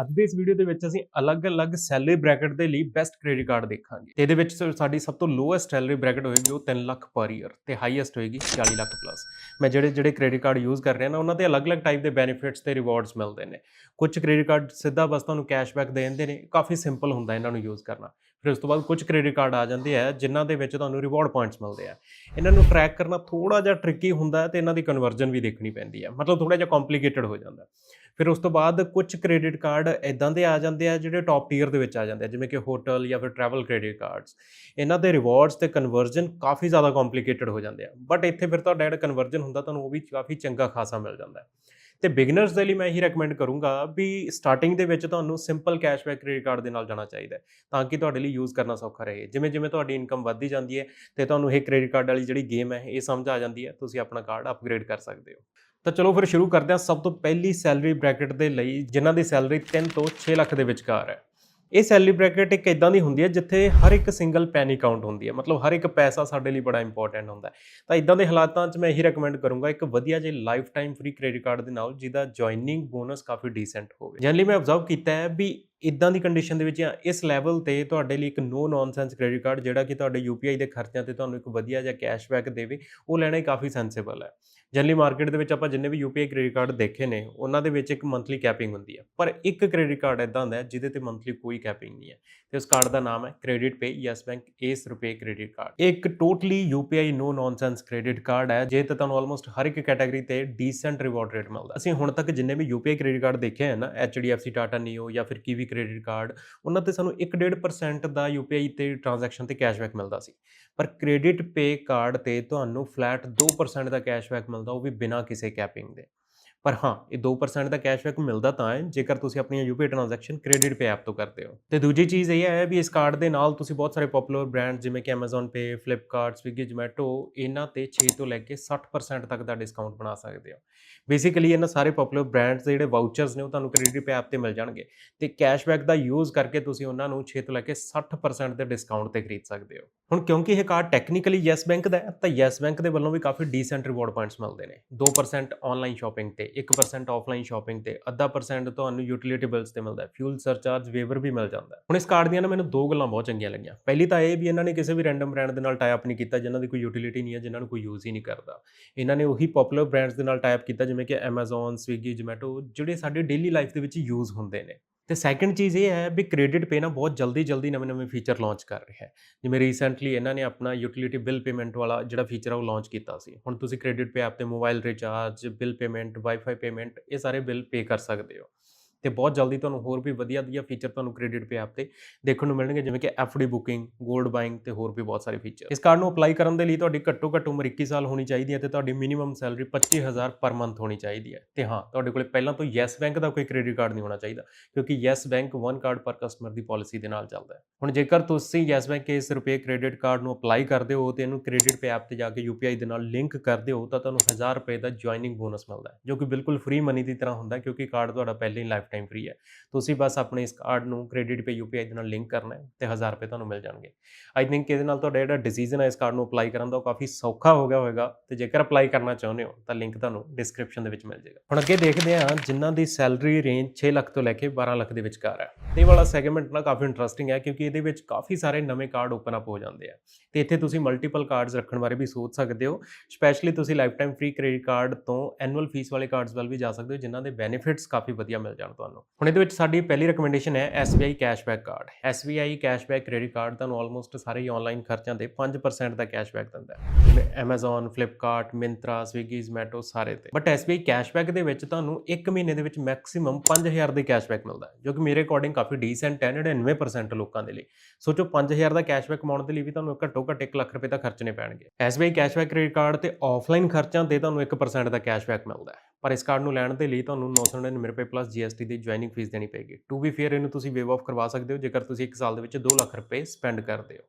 ਅੱਜ ਦੇ ਇਸ ਵੀਡੀਓ ਦੇ ਵਿੱਚ ਅਸੀਂ ਅਲੱਗ-ਅਲੱਗ ਸੈਲਰੀ ਬ੍ਰੈਕਟ ਦੇ ਲਈ ਬੈਸਟ ਕ੍ਰੈਡਿਟ ਕਾਰਡ ਦੇਖਾਂਗੇ। ਤੇ ਇਹਦੇ ਵਿੱਚ ਸ- ਸਾਡੀ ਸਭ ਤੋਂ ਲੋਐਸਟ ਸੈਲਰੀ ਬ੍ਰੈਕਟ ਹੋਏਗੀ ਉਹ 3 ਲੱਖ ਪਰ ਈਅਰ ਤੇ ਹਾਈਐਸਟ ਹੋਏਗੀ 40 ਲੱਖ ਪਲੱਸ ਮੈਂ ਜਿਹੜੇ ਜਿਹੜੇ ਕ੍ਰੈਡਿਟ ਕਾਰਡ ਯੂਜ਼ ਕਰ ਰਿਹਾ ਨਾ, ਉਹਨਾਂ ਦੇ ਅਲੱਗ-ਅਲੱਗ ਟਾਈਪ ਦੇ ਬੈਨੀਫਿਟਸ ਤੇ ਰਿਵਾਰਡਸ ਮਿਲਦੇ ਨੇ। ਕੁਝ ਕ੍ਰੈਡਿਟ ਕਾਰਡ ਸਿੱਧਾ ਬਸ ਤੁਹਾਨੂੰ ਕੈਸ਼ਬੈਕ ਦੇ ਦਿੰਦੇ ਨੇ, ਕਾਫੀ ਸਿੰਪਲ ਹੁੰਦਾ ਇਹਨਾਂ ਨੂੰ ਯੂਜ਼ ਕਰਨਾ। ਫਿਰ ਉਸ ਤੋਂ ਬਾਅਦ ਕੁਝ ਕ੍ਰੈਡਿਟ ਕਾਰਡ ਆ ਜਾਂਦੇ ਆ, ਜਿਨ੍ਹਾਂ ਦੇ ਵਿੱਚ ਤੁਹਾਨੂੰ ਰਿਵਾਰਡ ਪੁਆਇੰਟਸ ਮਿਲਦੇ ਆ। ਇਹਨਾਂ ਨੂੰ ਟਰੈਕ ਕਰਨਾ ਥੋੜਾ ਜਿਹਾ ਟ੍ਰਿਕੀ ਹੁੰਦਾ ਹੈ ਤੇ ਇਹਨਾਂ ਦੀ ਕਨਵਰਜਨ ਵੀ ਦੇਖਣੀ ਪੈਂਦੀ ਹੈ ਮਤਲਬ ਥੋੜਾ ਜਿਹਾ ਕੰਪਲਿਕੇਟਡ ਹੋ ਜਾਂਦਾ। ਫਿਰ ਉਸ ਤੋਂ ਬਾਅਦ ਕੁਝ ਕ੍ਰੈਡਿਟ ਕਾਰਡ ਇਦਾਂ ਦੇ ਆ ਜਾਂਦੇ ਆ ਜਿਹੜੇ ਟੌਪ ਟੀਅਰ ਦੇ ਵਿੱਚ ਆ ਜਾਂਦੇ ਆ, ਜਿਵੇਂ ਕਿ ਹੋਟਲ ਜਾਂ ਫਿਰ ਟਰੈਵਲ ਕ੍ਰੈਡਿਟ ਕਾਰਡਸ ਇਹਨਾਂ ਦੇ ਰਿਵਾਰਡਸ ਤੇ ਕਨਵਰਜਨ ਕਾਫੀ ਜ਼ਿਆਦਾ ਕੰਪਲਿਕੇਟਡ ਹੋ ਜਾਂਦੇ ਆ। ਬਟ ਇੱਥੇ ਫਿਰ ਤੁਹਾਡਾ ਜਿਹੜਾ ਕਨਵਰਜਨ ਹੁੰਦਾ, ਤੁਹਾਨੂੰ ਉਹ ਵੀ ਕਾਫੀ ਚੰਗਾ ਖਾਸਾ ਮਿਲ ਜਾਂਦਾ ਹੈ। ਤੇ ਬਿਗਨਰਸ ਦੇ ਲਈ ਮੈਂ ਇਹੀ ਰეკਮੈਂਡ ਕਰੂੰਗਾ ਵੀ ਸਟਾਰਟਿੰਗ ਦੇ ਵਿੱਚ ਤੁਹਾਨੂੰ ਸਿੰਪਲ ਕੈਸ਼ਬੈਕ ਕ੍ਰੈਡਿਟ ਕਾਰਡ ਦੇ ਨਾਲ ਜਾਣਾ ਚਾਹੀਦਾ ਤਾਂ ਕਿ ਤੁਹਾਡੇ ਲਈ ਯੂਜ਼ ਕਰਨਾ ਸੌਖਾ ਰਹੇ। ਜਿਵੇਂ ਜਿਵੇਂ ਤੁਹਾਡੀ ਇਨਕਮ ਵੱਧਦੀ ਜਾਂਦੀ ਹੈ ਤੇ ਤੁਹਾਨੂੰ ਇਹ ਕ੍ਰੈਡਿਟ ਕਾਰਡ ਵਾਲੀ ਜਿਹੜੀ ਗੇਮ ਹੈ, ਇਹ ਸਮਝ ਆ ਜਾਂਦੀ ਹੈ, ਤੁਸੀਂ ਆਪਣਾ ਕਾਰਡ ਅਪਗ੍ਰੇਡ ਕਰ ਸਕਦੇ ਹੋ। ਤਾਂ ਚਲੋ ਫਿਰ ਸ਼ੁਰੂ ਕਰਦੇ ਹਾਂ। ਸਭ ਤੋਂ ਪਹਿਲੀ ਸੈਲਰੀ ਬ੍ਰੈਕਟ ਦੇ ਲਈ, ਜਿਨ੍ਹਾਂ ਦੀ ਸੈਲਰੀ 3 ਤੋਂ 6 ਲੱਖ ਦੇ ਵਿਚਕਾਰ ਹੈ। ਇਹ ਸੈਲਰੀ ਬ੍ਰੈਕਟ ਇੱਕ ਇਦਾਂ ਦੀ ਹੁੰਦੀ ਹੈ ਜਿੱਥੇ ਹਰ ਇੱਕ ਸਿੰਗਲ ਪੈਨੀ ਕਾਊਂਟ ਹੁੰਦੀ ਹੈ। ਮਤਲਬ ਹਰ ਇੱਕ ਪੈਸਾ ਸਾਡੇ ਲਈ ਬੜਾ ਇੰਪੋਰਟੈਂਟ ਹੁੰਦਾ ਹੈ। ਤਾਂ ਇਦਾਂ ਦੇ ਹਾਲਾਤਾਂ 'ਚ ਮੈਂ ਇਹੀ ਰეკਮੈਂਡ ਕਰੂੰਗਾ ਇੱਕ ਵਧੀਆ ਜੇ lifetime free credit card ਦੇ ਨਾਲ ਜਿਹਦਾ ਜੁਆਇਨਿੰਗ ਬੋਨਸ ਕਾਫੀ ਡੀਸੈਂਟ ਹੋਵੇ। ਜਨਰਲੀ ਮੈਂ ਆਬਜ਼ਰਵ ਕੀਤਾ ਹੈ ਵੀ ਇਦਾਂ ਦੀ ਕੰਡੀਸ਼ਨ ਦੇ ਵਿੱਚ ਜਾਂ ਇਸ ਲੈਵਲ ਤੇ ਤੁਹਾਡੇ ਲਈ ਇੱਕ ਨੋ ਨੌਨਸੈਂਸ ਕ੍ਰੈਡਿਟ ਕਾਰਡ ਜਿਹੜਾ ਕਿ ਤੁਹਾਡੇ UPI ਦੇ ਖਰਚਿਆਂ ਤੇ ਤੁਹਾਨੂੰ ਇੱਕ ਵਧੀਆ ਜਿਹਾ ਕੈਸ਼ਬੈਕ ਦੇਵੇ, ਉਹ ਲੈਣਾ ਹੀ ਕਾਫੀ ਸੈਂਸਿਬਲ ਹੈ। ਜਨਰਲੀ ਮਾਰਕੀਟ ਦੇ ਵਿੱਚ ਆਪਾਂ ਜਿੰਨੇ ਵੀ UPI ਕ੍ਰੈਡਿਟ ਕਾਰਡ ਦੇਖੇ ਨੇ, ਉਹਨਾਂ ਦੇ ਵਿੱਚ ਇੱਕ ਮੰਥਲੀ ਕੈਪਿੰਗ ਹੁੰਦੀ ਹੈ। ਪਰ ਇੱਕ ਕ੍ਰੈਡਿਟ ਕਾਰਡ ਇਦਾਂ ਹੁੰਦਾ ਹੈ, ਜਿਹਦੇ ਤੇ ਮੰਥਲੀ ਕੋਈ ਕੈਪਿੰਗ ਨਹੀਂ ਹੈ। ਤੇ ਉਸ ਕਾਰਡ ਦਾ ਨਾਮ ਹੈ ਕ੍ਰੈਡਿਟ ਪੇ ਯੈਸ ਬੈਂਕ ਏਸ ਰੁਪਏ ਕ੍ਰੈਡਿਟ ਕਾਰਡ ਇਹ ਇੱਕ totally UPI no nonsense credit card ਹੈ, ਜੇ ਤੇ ਤੁਹਾਨੂੰ ਆਲਮੋਸਟ ਹਰ ਇੱਕ ਕੈਟਾਗਰੀ ਤੇ ਡੀਸੈਂਟ ਰਿਵਾਰਡ ਰੇਟ ਮਿਲਦਾ। ਅਸੀਂ ਹੁਣ ਤੱਕ ਜਿੰਨੇ ਵੀ UPI ਕ੍ਰੈਡਿਟ ਕਾਰਡ ਦੇਖੇ ਹਨ ਨਾ HDFC ਟਾਟਾ ਨਿਓ ਜਾਂ ਫਿਰ ਕਿਵੀ ਕ੍ਰੈਡਿਟ ਕਾਰਡ ਉਹਨਾਂ ਤੇ ਸਾਨੂੰ 1.5% ਦਾ UPI ਤੇ ਟ੍ਰਾਂਜੈਕਸ਼ਨ ਤੇ ਕੈਸ਼ਬੈਕ ਮਿਲਦਾ ਸੀ। ਪਰ ਕ੍ਰੈਡਿਟ ਪੇ ਕਾਰਡ ਤੇ ਤੁਹਾਨੂੰ ਫਲੈਟ 2% ਦਾ ਕੈਸ਼ਬੈਕ ਮਿਲਦਾ, ਉਹ ਵੀ ਬਿਨਾਂ ਕਿਸੇ ਕੈਪਿੰਗ ਦੇ। ਪਰ ਹਾਂ, ਇਹ 2% ਦਾ ਕੈਸ਼ਬੈਕ ਮਿਲਦਾ ਤਾਂ ਹੈ, ਜੇਕਰ ਤੁਸੀਂ ਆਪਣੀਆਂ UPI transaction credit pay app ਤੋਂ ਕਰਦੇ ਹੋ। ਤੇ ਦੂਜੀ ਚੀਜ਼ ਇਹ ਹੈ ਵੀ ਇਸ ਕਾਰਡ ਦੇ ਨਾਲ ਤੁਸੀਂ ਬਹੁਤ ਸਾਰੇ ਪਪੂਲਰ ਬ੍ਰਾਂਡ ਜਿਵੇਂ ਕਿ Amazon Pay, Flipkart, Swiggy, Zomato, ਇਹਨਾਂ ਤੇ 6 ਤੋਂ ਲੈ ਕੇ 60% ਤੱਕ ਦਾ ਡਿਸਕਾਊਂਟ ਬਣਾ ਸਕਦੇ ਹੋ। ਬੇਸਿਕਲੀ ਇਹਨਾਂ ਸਾਰੇ ਪਪੂਲਰ ਬ੍ਰਾਂਡਸ ਦੇ ਜਿਹੜੇ ਵਾਊਚਰਸ ਨੇ ਉਹ ਤੁਹਾਨੂੰ ਕ੍ਰੈਡਿਟ ਪੇ ਐਪ ਤੇ ਮਿਲ ਜਾਣਗੇ। ਤੇ ਕੈਸ਼ਬੈਕ ਦਾ ਯੂਜ਼ ਕਰਕੇ ਤੁਸੀਂ ਉਹਨਾਂ ਨੂੰ 6 ਤੋਂ ਲੈ ਕੇ 60% ਦੇ ਡਿਸਕਾਊਂਟ ਤੇ ਖਰੀਦ ਸਕਦੇ ਹੋ। ਹੁਣ ਕਿਉਂਕਿ ਇਹ ਕਾਰਡ ਟੈਕਨੀਕਲੀ ਯੈਸ ਬੈਂਕ ਦਾ ਹੈ, ਤਾਂ ਯੈਸ ਬੈਂਕ ਦੇ ਵੱਲੋਂ ਵੀ ਕਾਫੀ ਡੀਸੈਂਟ ਰਿਵਾਰਡ ਪੁਆਇੰਟਸ ਮਿਲਦੇ ਨੇ। 2% ਆਨਲਾਈਨ ਸ਼ਾਪਿੰਗ ਤੇ 1% ਆਫਲਾਈਨ ਸ਼ਾਪਿੰਗ ਤੇ, ਅੱਧਾ ਪਰਸੈਂਟ ਤੁਹਾਨੂੰ ਯੂਟਿਲਿਟੀ ਬਿਲਸ ਤੇ ਮਿਲਦਾ ਹੈ। ਫਿਊਲ ਸਰਚਾਰਜ ਵੇਵਰ ਵੀ ਮਿਲ ਜਾਂਦਾ ਹੁਣ ਇਸ ਕਾਰਡ ਦੀਆਂ ਨਾ ਮੈਨੂੰ ਦੋ ਗੱਲਾਂ ਬਹੁਤ ਚੰਗੀਆਂ ਲੱਗੀਆਂ। ਪਹਿਲੀ ਤਾਂ ਇਹ ਵੀ ਇਹਨਾਂ ਨੇ ਕਿਸੇ ਵੀ ਰੈਂਡਮ ਬ੍ਰਾਂਡ ਦੇ ਨਾਲ ਟਾਈ ਅਪ ਨਹੀਂ ਕੀਤਾ, ਜਿਨ੍ਹਾਂ ਦੀ ਕੋਈ ਯੂਟਿਲਿਟੀ ਨਹੀਂ ਹੈ, ਜਿਨ੍ਹਾਂ ਨੂੰ ਕੋਈ ਯੂਜ਼ ਹੀ ਨਹੀਂ ਕਰਦਾ। ਇਹਨਾਂ ਨੇ ਉਹੀ ਪਪੂਲਰ ਬ੍ਰਾਂਡਸ ਦੇ ਨਾਲ ਟਾਈ ਅਪ ਕੀਤਾ, ਜਿਵੇਂ ਕਿ Amazon, Swiggy, Zomato, ਜਿਹੜੇ ਸਾਡੇ ਡੇਲੀ ਲਾਈਫ ਦੇ ਵਿੱਚ ਯੂਜ਼ ਹੁੰਦੇ ਨੇ। ਤੇ ਸੈਕੰਡ ਚੀਜ਼ ਇਹ ਹੈ ਵੀ ਕ੍ਰੈਡਿਟ ਪੇ ਨਾ ਬਹੁਤ ਜਲਦੀ ਜਲਦੀ ਨਵੇਂ ਨਵੇਂ ਫੀਚਰ ਲਾਂਚ ਕਰ ਰਿਹਾ ਹੈ। ਜਿਵੇਂ ਰੀਸੈਂਟਲੀ ਇਹਨਾਂ ਨੇ ਆਪਣਾ ਯੂਟਿਲਿਟੀ ਬਿੱਲ ਪੇਮੈਂਟ ਵਾਲਾ ਜਿਹੜਾ ਫੀਚਰ ਆ ਉਹ ਲਾਂਚ ਕੀਤਾ ਸੀ। ਹੁਣ ਤੁਸੀਂ ਕ੍ਰੈਡਿਟ ਪੇ ਐਪ ਤੇ mobile recharge bill payment wifi payment ਇਹ ਸਾਰੇ ਬਿੱਲ ਪੇ ਕਰ ਸਕਦੇ ਹੋ। ਤੇ ਬਹੁਤ ਜਲਦੀ ਤੁਹਾਨੂੰ ਹੋਰ ਵੀ ਵਧੀਆ ਵਧੀਆ ਫੀਚਰ ਤੁਹਾਨੂੰ ਕ੍ਰੈਡਿਟ ਪੇ ਐਪ ਤੇ ਦੇਖਣ ਨੂੰ ਮਿਲਣਗੇ, ਜਿਵੇਂ ਕਿ ਐਫਡੀ ਬੁਕਿੰਗ 골ਡ ਬਾਇੰਗ ਤੇ ਹੋਰ ਵੀ ਬਹੁਤ ਸਾਰੇ ਫੀਚਰ ਇਸ ਕਾਰਡ ਨੂੰ ਅਪਲਾਈ ਕਰਨ ਦੇ ਲਈ ਤੁਹਾਡੀ ਘੱਟੋ ਘੱਟ ਉਮਰ 21 ਸਾਲ ਹੋਣੀ ਚਾਹੀਦੀ ਹੈ ਤੇ ਤੁਹਾਡੀ ਮਿਨੀਮਮ ਸੈਲਰੀ 25000 ਪਰ ਮੰਥ ਹੋਣੀ ਚਾਹੀਦੀ ਹੈ। ਤੇ ਹਾਂ, ਤੁਹਾਡੇ ਕੋਲ ਪਹਿਲਾਂ ਤੋਂ ਯੈਸ ਬੈਂਕ ਦਾ ਕੋਈ ਕ੍ਰੈਡਿਟ ਕਾਰਡ ਨਹੀਂ ਹੋਣਾ ਚਾਹੀਦਾ, ਕਿਉਂਕਿ ਯੈਸ ਬੈਂਕ ਵਨ ਕਾਰਡ ਪਰ ਕਸਟਮਰ ਦੀ ਪਾਲਿਸੀ ਦੇ ਨਾਲ ਚੱਲਦਾ ਹੈ। ਹੁਣ ਜੇਕਰ ਤੁਸੀਂ ਯੈਸ ਬੈਂਕ ਇਸ ਰੁਪਏ ਕ੍ਰੈਡਿਟ ਕਾਰਡ ਨੂੰ ਅਪਲਾਈ ਕਰਦੇ ਹੋ ਤੇ ਇਹਨੂੰ ਕ੍ਰੈਡਿਟ ਪੇ ਐਪ ਤੇ ਜਾ ਕੇ UPI ਦੇ ਨਾਲ ਲਿੰਕ ਕਰਦੇ ਹੋ, ਤਾਂ ਤੁਹਾਨੂੰ 1000 ਰੁਪਏ ਦਾ ਜੁਆਇਨਿੰਗ ਬੋਨਸ ਮਿਲਦਾ ਹੈ, ਜੋ ਕਿ ਬਿਲਕੁਲ ਫ੍ਰੀ ਮਨੀ ਦੀ ਤਰ੍ਹਾਂ ਹੁੰਦਾ ਕਿਉਂਕਿ ਕਾਰਡ ਤੁਹਾਡਾ ਪਹਿਲੇ ਹੀ ਲਾਈਫ ਟਾਈਮ ਫ੍ਰੀ ਹੈ। ਤੁਸੀਂ ਬਸ ਆਪਣੇ ਇਸ ਕਾਰਡ ਨੂੰ ਕ੍ਰੈਡਿਟ ਪੇ UPI ਦੇ ਨਾਲ ਲਿੰਕ ਕਰਨਾ ਹੈ ਤੇ 1000 ਰੁਪਏ ਤੁਹਾਨੂੰ ਮਿਲ ਜਾਣਗੇ। ਆਈ ਥਿੰਕ ਇਹਦੇ ਨਾਲ ਤੁਹਾਡਾ ਜਿਹੜਾ ਡਿਸੀਜਨ ਹੈ ਇਸ ਕਾਰਡ ਨੂੰ ਅਪਲਾਈ ਕਰਨ ਦਾ ਉਹ ਕਾਫੀ ਸੌਖਾ ਹੋ ਗਿਆ ਹੋਵੇਗਾ ਤੇ ਜੇਕਰ ਅਪਲਾਈ ਕਰਨਾ ਚਾਹੁੰਦੇ ਹੋ ਤਾਂ ਲਿੰਕ ਤੁਹਾਨੂੰ ਡਿਸਕ੍ਰਿਪਸ਼ਨ ਦੇ ਵਿੱਚ ਮਿਲ ਜਾਏਗਾ। ਹੁਣ ਅੱਗੇ ਦੇਖਦੇ ਹਾਂ ਜਿਨ੍ਹਾਂ ਦੀ ਸੈਲਰੀ ਰੇਂਜ 6 ਲੱਖ ਤੋਂ ਲੈ ਕੇ 12 ਲੱਖ ਦੇ ਵਿਚਕਾਰ ਹੈ। ਇਹ ਵਾਲਾ ਸੈਗਮੈਂਟ ਨਾ ਕਾਫੀ ਇੰਟਰਸਟਿੰਗ ਹੈ ਕਿਉਂਕਿ ਇਹਦੇ ਵਿੱਚ ਕਾਫੀ ਸਾਰੇ ਨਵੇਂ ਕਾਰਡ ਓਪਨ ਅਪ ਹੋ ਜਾਂਦੇ ਆ। ਤੇ ਇੱਥੇ ਤੁਸੀਂ ਮਲਟੀਪਲ ਕਾਰਡਸ ਰੱਖਣ ਬਾਰੇ ਵੀ ਸੋਚ ਸਕਦੇ ਹੋ। ਸਪੈਸ਼ਲੀ ਤੁਸੀਂ lifetime free credit card ਤੋਂ ਐਨੂਅਲ ਫੀਸ ਵਾਲੇ ਕਾਰਡਸ ਵੱਲ ਵੀ ਜਾ ਸਕਦੇ ਹੋ ਜਿਨ੍ਹਾਂ ਦੇ ਬੈਨੀਫਿਟਸ ਕਾਫੀ ਵਧੀਆ ਮਿਲ ਜਾਣ ਤੁਹਾਨੂੰ। ਹੁਣ ਇਹਦੇ ਵਿੱਚ ਸਾਡੀ ਪਹਿਲੀ ਰეკਮੈਂਡੇਸ਼ਨ ਹੈ SBI cashback card SBI cashback credit card ਤੁਹਾਨੂੰ ਆਲਮੋਸਟ ਸਾਰੇ ਹੀ ਆਨਲਾਈਨ ਖਰਚਿਆਂ ਤੇ 5% ਦਾ ਕੈਸ਼ਬੈਕ ਦਿੰਦਾ ਹੈ। ਜਿਵੇਂ Amazon, Flipkart, Myntra, Swiggy, Zomato ਸਾਰੇ ਤੇ। ਬਟ SBI ਕੈਸ਼ਬੈਕ ਦੇ ਵਿੱਚ ਤੁਹਾਨੂੰ 1 ਮਹੀਨੇ ਦੇ ਵਿੱਚ ਮੈਕਸਿਮਮ 5000 ਦੇ ਕੈਸ਼ਬੈਕ ਮਿਲਦਾ ਹੈ, ਜੋ ਕਿ ਮੇਰੇ ਅਕੋਰਡਿੰਗ ਕਾਫੀ ਡੀਸੈਂਟ ਹੈ 99% ਲੋਕਾਂ ਦੇ ਲਈ। ਸੋਚੋ 5000 ਦਾ ਕੈਸ਼ਬੈਕ ਕਮਾਉਣ ਦੇ ਲਈ ਵੀ ਤੁਹਾਨੂੰ ਘੱਟੋ ਘੱਟ 1 ਲੱਖ ਰੁਪਏ ਦਾ ਖਰਚਣੇ ਪੈਣਗੇ। SBI ਕੈਸ਼ਬੈਕ ਕ੍ਰੈਡਿਟ ਕਾਰਡ ਤੇ ਆਫਲਾਈਨ ਖਰਚਾਂ ਤੇ ਤੁਹਾਨੂੰ 1% ਦਾ ਕੈਸ਼ਬੈਕ ਮਿਲਦਾ ਹੈ। ਪਰ ਇਸ ਕਾਰਡ ਨੂੰ ਲੈਣ ਦੇ ਲਈ ਤੁਹਾਨੂੰ 999 ਰੁਪਏ ਪਲੱਸ GST ਦੀ ਜੁਆਇਨਿੰਗ ਫੀਸ ਦੇਣੀ ਪਏਗੀ। ਟੂ ਬੀ ਫੇਅਰ ਇਹਨੂੰ ਤੁਸੀਂ ਵੇਵ ਆਫ ਕਰਵਾ ਸਕਦੇ ਹੋ, ਜੇਕਰ ਤੁਸੀਂ 1 ਸਾਲ ਦੇ ਵਿੱਚ 2 ਲੱਖ ਰੁਪਏ ਸਪੈਂਡ ਕਰਦੇ ਹੋ।